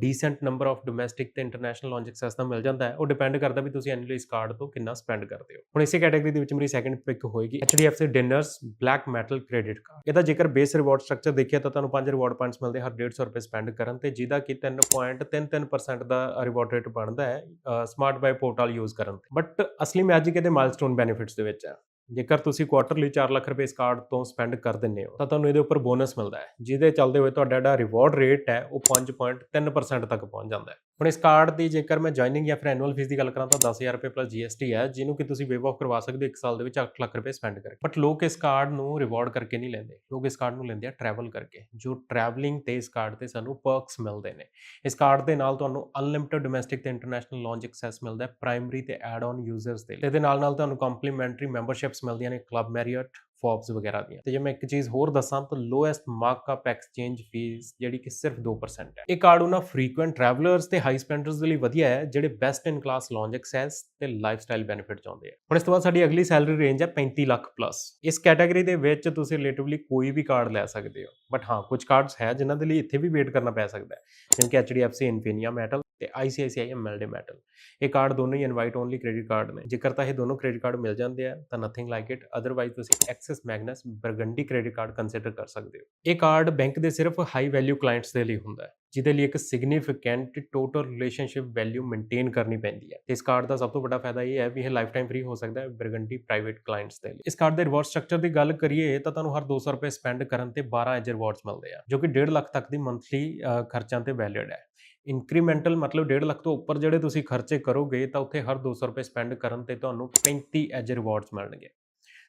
ਡੀਸੈਂਟ ਨੰਬਰ ਆਫ ਡੋਮੈਸਟਿਕ ਤੇ ਇੰਟਰਨੈਸ਼ਨਲ ਲੌਂਜ ਐਕਸੈਸ ਦਾ ਮਿਲ ਜਾਂਦਾ ਹੈ। ਉਹ ਡਿਪੈਂਡ ਕਰਦਾ ਵੀ ਤੁਸੀਂ ਐਨੂਅਲੀ ਇਸ ਕਾਰਡ ਤੋਂ ਕਿੰਨਾ ਸਪੈਂਡ ਕਰਦੇ ਹੋ। ਹੁਣ ਇਸੇ ਕੈਟਾਗਰੀ ਦੇ ਵਿੱਚ ਮੇਰੀ ਸੈਕੰਡ ਪਿਕ ਹੋਏਗੀ HDFC Diners black metal credit card ਇਹਦਾ ਜੇਕਰ ਬੇਸ ਰਿਵਾਰਡ ਸਟਰਕਚਰ ਦੇਖਿਆ ਤਾਂ ਤੁਹਾਨੂੰ 5 ਰਿਵਾਰਡ ਪੁਆਇੰਟਸ ਮਿਲਦੇ ਹਰ 150 ਰੁਪਏ ਸਪੈਂਡ ਕਰਨ ਤੇ ਜਿਹਦਾ ਕਿ 3.33% ਦਾ ਰਿਵਾਰਡ ਰੇਟ ਬਣਦਾ ਹੈ ਸਮਾਰਟ ਬਾਈ ਪੋਰਟਲ ਯੂਜ਼ ਕਰਨ ਤੇ। ਬਟ ਅਸਲੀ ਮੈਜਿਕ ਇਹਦੇ ਮਾਈਲਸਟੋਨ ਬੈਨੀਫਿਟਸ ਦੇ ਵਿੱਚ ਹੈ। ਜੇਕਰ ਤੁਸੀਂ ਕੁਆਟਰਲੀ 4 ਲੱਖ ਰੁਪਏ ਇਸ ਕਾਰਡ ਤੋਂ ਸਪੈਂਡ ਕਰ ਦਿੰਦੇ ਹੋ, ਤਾਂ ਤੁਹਾਨੂੰ ਇਹਦੇ ਉੱਪਰ ਬੋਨਸ ਮਿਲਦਾ ਹੈ, ਜਿਹਦੇ ਚੱਲਦੇ ਹੋਏ ਤੁਹਾਡਾ ਜਿਹੜਾ ਰਿਵਾਰਡ ਰੇਟ ਹੈ, ਉਹ 5.3% ਤੱਕ ਪਹੁੰਚ ਜਾਂਦਾ ਹੈ। ਹੁਣ ਇਸ ਕਾਰਡ ਦੀ ਜੇਕਰ ਮੈਂ ਜੁਆਇਨਿੰਗ ਜਾਂ ਫਿਰ ਐਨੂਅਲ ਫੀਸ ਦੀ ਗੱਲ ਕਰਾਂ ਤਾਂ 10000 ਰੁਪਏ ਪਲੱਸ GST ਹੈ, ਜਿਹਨੂੰ ਕਿ ਤੁਸੀਂ ਵੇਵ ਆਫ ਕਰਵਾ ਸਕਦੇ ਹੋ ਇੱਕ ਸਾਲ ਦੇ ਵਿੱਚ 8 ਲੱਖ ਰੁਪਏ ਸਪੈਂਡ ਕਰਕੇ। ਬਟ ਲੋਕ ਇਸ ਕਾਰਡ ਨੂੰ ਰਿਵਾਰਡ ਕਰਕੇ ਨਹੀਂ ਲੈਂਦੇ। ਲੋਕ ਇਸ ਕਾਰਡ ਨੂੰ ਲੈਂਦੇ ਆ ਟਰੈਵਲ ਕਰਕੇ। ਜੋ ਟਰੈਵਲਿੰਗ ਤੇ ਇਸ ਕਾਰਡ ਤੇ ਸਾਨੂੰ ਪਰਕਸ ਮਿਲਦੇ ਨੇ। ਇਸ ਕਾਰਡ ਦੇ ਨਾਲ ਤੁਹਾਨੂੰ ਅਨਲਿਮਿਟਿਡ ਡੋਮੈਸਟਿਕ ਤੇ ਇੰਟਰਨੈਸ਼ਨਲ ਲੌਂਜ ਐਕਸੈਸ ਮਿਲਦਾ ਹੈ ਪ੍ਰਾਇਮਰੀ ਤੇ ਐਡ ਔਨ ਯੂਜ਼ਰਸ ਦੇ ਲਈ। ਤੇ ਇਹਦੇ ਨਾਲ ਨਾਲ ਤੁਹਾਨੂੰ ਕੰਪਲੀਮੈਂਟਰੀ ਮੈਂਬਰਸ਼ਿਪਸ ਮਿਲਦੀਆਂ ਨੇ ਕਲੱਬ ਮੈਰੀਅਟ ਫੋਰਬਸ ਵਗੈਰਾ ਦੀਆਂ। ਤੇ ਜੇ ਮੈਂ ਇੱਕ ਚੀਜ਼ ਹੋਰ ਦੱਸਾਂ ਤਾਂ ਲੋਐਸਟ ਮਾਰਕਅਪ ਐਕਸਚੇਂਜ ਫੀਸ ਜਿਹੜੀ ਕਿ ਸਿਰਫ 2% ਹੈ। ਇਹ ਕਾਰਡ ਉਹਨਾਂ ਫ੍ਰੀਕੁਐਂਟ ਟਰੈਵਲਰਸ ਤੇ ਹਾਈ ਸਪੈਂਡਰਸ ਦੇ ਲਈ ਵਧੀਆ ਹੈ, ਜਿਹੜੇ best in class lounge access ਤੇ ਲਾਈਫਸਟਾਈਲ ਬੈਨੀਫਿਟ ਚਾਹੁੰਦੇ ਆ ਹੁਣ ਇਸ ਤੋਂ ਬਾਅਦ ਸਾਡੀ ਅਗਲੀ ਸੈਲਰੀ ਰੇਂਜ ਹੈ 35 ਲੱਖ ਪਲੱਸ ਇਸ ਕੈਟਾਗਰੀ ਦੇ ਵਿੱਚ ਤੁਸੀਂ ਰਿਲੇਟਿਵਲੀ ਕੋਈ ਵੀ ਕਾਰਡ ਲੈ ਸਕਦੇ ਹੋ। ਬਟ ਹਾਂ, ਕੁਝ ਕਾਰਡਸ ਹੈ ਜਿਨ੍ਹਾਂ ਦੇ ਲਈ ਇੱਥੇ ਵੀ ਵੇਟ ਕਰਨਾ ਪੈ ਸਕਦਾ ਹੈ। ਜਿਵੇਂ ਕਿ HDFC ਇਨਫੀਨੀਆ ਮੈਟਲ ਤੇ ICICI MLD ਮੈਟਲ ਇਹ ਕਾਰਡ ਦੋਨੋਂ ਹੀ ਇਨਵਾਈਟ ਓਨਲੀ ਕ੍ਰੈਡਿਟ ਕਾਰਡ ਨੇ। ਜੇਕਰ ਤਾਂ ਇਹ ਦੋਨੋਂ ਕ੍ਰੈਡਿਟ ਕਾਰਡ ਮਿਲ ਜਾਂਦੇ ਆ, ਤਾਂ ਨਥਿੰਗ ਲਾਈਕ ਇਟ ਅਦਰਵਾਈਜ਼ ਤੁਸੀਂ Axis Magnus burgundy credit card consider ਕਰ ਸਕਦੇ ਹੋ। ਇਹ ਕਾਰਡ ਬੈਂਕ ਦੇ ਸਿਰਫ ਹਾਈ ਵੈਲਿਊ ਕਲਾਇੰਟਸ ਦੇ ਲਈ ਹੁੰਦਾ ਹੈ, ਜਿਹਦੇ ਲਈ ਇੱਕ significant total relationship value maintain ਕਰਨੀ ਪੈਂਦੀ ਹੈ। ਤੇ ਇਸ ਕਾਰਡ ਦਾ ਸਭ ਤੋਂ ਵੱਡਾ ਫਾਇਦਾ ਇਹ ਹੈ ਵੀ ਇਹ ਲਾਈਫ ਟਾਈਮ ਫ੍ਰੀ ਹੋ ਸਕਦਾ ਹੈ ਬਰਗੰਡੀ ਪ੍ਰਾਈਵੇਟ ਕਲਾਇੰਟਸ ਦੇ ਲਈ। ਇਸ ਕਾਰਡ ਦੇ ਰਿਵਾਰਡ ਸਟਰਕਚਰ ਦੀ ਗੱਲ ਕਰੀਏ, ਤਾਂ ਤੁਹਾਨੂੰ ਹਰ 200 ਰੁਪਏ ਸਪੈਂਡ ਕਰਨ ਤੇ 12 ਐਜ ਰਿਵਾਰਡਸ ਮਿਲਦੇ ਆ, ਜੋ ਕਿ 1.5 ਲੱਖ ਤੱਕ ਦੀ ਮੰਥਲੀ ਖਰਚਾਂ ਤੇ ਵੈਲਿਡ ਹੈ। ਇਨਕਰੀਮੈਂਟਲ ਮਤਲਬ 1.5 ਲੱਖ ਤੋਂ ਉੱਪਰ ਜਿਹੜੇ ਤੁਸੀਂ ਖਰਚੇ ਕਰੋਗੇ, ਤਾਂ ਉੱਥੇ ਹਰ 200 ਰੁਪਏ ਸਪੈਂਡ ਕਰਨ ਤੇ ਤੁਹਾਨੂੰ 35 ਐਜ ਰਿਵਾਰਡਸ ਮਿਲਣਗੇ।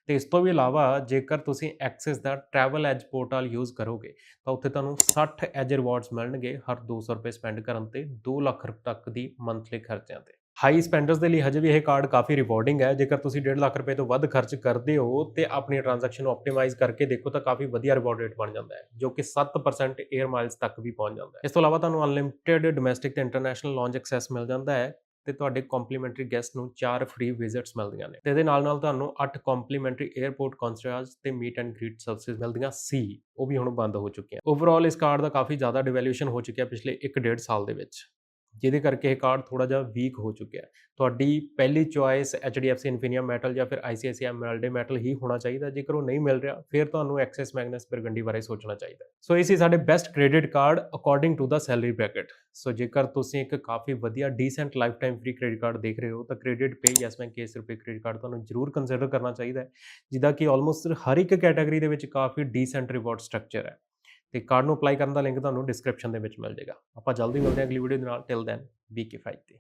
ਤੇ ਇਸ ਤੋਂ ਵੀ ਇਲਾਵਾ ਜੇਕਰ ਤੁਸੀਂ ਐਕਸਿਸ ਦਾ ਟਰੈਵਲ ਐਜ ਪੋਰਟਲ ਯੂਜ਼ ਕਰੋਗੇ, ਤਾਂ ਉੱਥੇ ਤੁਹਾਨੂੰ 60 ਐਜ ਰਿਵਾਰਡਸ ਮਿਲਣਗੇ ਹਰ 200 ਰੁਪਏ ਸਪੈਂਡ ਕਰਨ ਤੇ 2 ਲੱਖ ਰੁਪਏ ਤੱਕ ਦੀ ਮੰਥਲੀ ਖਰਚਿਆਂ ਤੇ। ਹਾਈ ਸਪੈਂਡਰਸ ਦੇ ਲਈ ਹਜੇ ਵੀ ਇਹ ਕਾਰਡ ਕਾਫੀ ਰਿਵਾਰਡਿੰਗ ਹੈ। ਜੇਕਰ ਤੁਸੀਂ 1.5 ਲੱਖ ਰੁਪਏ ਤੋਂ ਵੱਧ ਖਰਚ ਕਰਦੇ ਹੋ ਤੇ ਆਪਣੀ ਟ੍ਰਾਂਜੈਕਸ਼ਨ ਨੂੰ ਆਪਟੀਮਾਈਜ਼ ਕਰਕੇ ਦੇਖੋ ਤਾਂ ਕਾਫੀ ਵਧੀਆ ਰਿਵਾਰਡ ਰੇਟ ਬਣ ਜਾਂਦਾ ਹੈ, ਜੋ ਕਿ 7% 에ਅਰ ਮਾਈਲਸ ਤੱਕ ਵੀ ਪਹੁੰਚ ਜਾਂਦਾ ਹੈ। ਇਸ ਤੋਂ ਇਲਾਵਾ ਤੁਹਾਨੂੰ ਅਨਲਿਮਿਟਿਡ ਡੋਮੈਸਟਿਕ ਤੇ ਇੰਟਰਨੈਸ਼ਨਲ ਲੌਂਜ ਐਕਸੈਸ ਮਿਲ ਜਾਂਦਾ ਹੈ ਤੇ ਤੁਹਾਡੇ ਕੰਪਲੀਮੈਂਟਰੀ ਗੈਸਟ ਨੂੰ 4 ਫ੍ਰੀ ਵਿਜ਼ਿਟਸ ਮਿਲਦੀਆਂ ਨੇ। ਤੇ ਇਹਦੇ ਨਾਲ ਨਾਲ ਤੁਹਾਨੂੰ 8 ਕੰਪਲੀਮੈਂਟਰੀ 에ਅਰਪੋਰਟ ਕਨਸਰਜ ਤੇ ਮੀਟ ਐਂਡ ਗ੍ਰੀਟ ਸਰਵਿਸਿਜ਼ ਮਿਲਦੀਆਂ ਸੀ ਉਹ ਵੀ ਹੁਣ ਬੰਦ ਹੋ ਚੁੱਕੀਆਂ। ਓਵਰਆਲ ਇਸ ਕਾਰਡ ਦਾ ਕਾਫੀ ਜ਼ਿਆਦਾ ਡਿਵੈਲੂਏਸ਼ਨ ਹੋ ਚੁੱਕਿਆ ਪਿਛਲੇ 1.5 ਸਾਲ ਦੇ ਵਿੱਚ। ਜਿਹਦੇ ਕਰਕੇ ਇਹ ਕਾਰਡ ਥੋੜਾ ਜਿਹਾ ਵੀਕ ਹੋ ਚੁੱਕਿਆ ਹੈ। ਤੁਹਾਡੀ ਪਹਿਲੀ ਚੁਆਇਸ HDFC ਇਨਫੀਨੀਆ ਮੈਟਲ ਜਾਂ ਫਿਰ ICICI MLD ਮੈਟਲ ਹੀ ਹੋਣਾ ਚਾਹੀਦਾ ਜੇਕਰ ਉਹ ਨਹੀਂ ਮਿਲ ਰਿਹਾ, ਫਿਰ ਤੁਹਾਨੂੰ ਐਕਸੈਸ ਮੈਗਨਸ ਬਰਗੰਡੀ ਬਾਰੇ ਸੋਚਣਾ ਚਾਹੀਦਾ ਸੋ ਇਹ ਸੀ ਸਾਡੇ best credit card according to the salary bracket so ਜੇਕਰ ਤੁਸੀਂ ਇੱਕ ਕਾਫੀ ਵਧੀਆ decent lifetime free credit card ਦੇਖ ਰਹੇ ਹੋ, ਤਾਂ ਕ੍ਰੈਡਿਟ ਪੇ ਯੈਸ ਬੈਂਕ ਕੇਸ ਰੁਪਏ ਕ੍ਰੈਡਿਟ ਕਾਰਡ ਤੁਹਾਨੂੰ ਜ਼ਰੂਰ ਕੰਸੀਡਰ ਕਰਨਾ ਚਾਹੀਦਾ ਹੈ। ਜਿਹਦਾ ਕਿ ਆਲਮੋਸਟ ਹਰ ਇੱਕ ਕੈਟਾਗਰੀ ਦੇ ਵਿੱਚ ਕਾਫੀ ਡੀਸੈਂਟ ਰਿਵਾਰਡ ਸਟਰਕਚਰ ਹੈ। ਤੇ ਕਾਰਡ ਨੂੰ ਅਪਲਾਈ ਕਰਨ ਦਾ ਲਿੰਕ ਤੁਹਾਨੂੰ ਡਿਸਕ੍ਰਿਪਸ਼ਨ ਦੇ ਵਿੱਚ ਮਿਲ ਜਾਏਗਾ। ਆਪਾਂ ਜਲਦੀ ਮਿਲਦੇ ਹਾਂ ਅਗਲੀ ਵੀਡੀਓ ਦੇ ਨਾਲ। ਟਿਲ ਦੈਨ ਬੀ ਕੇ 5 ਤੇ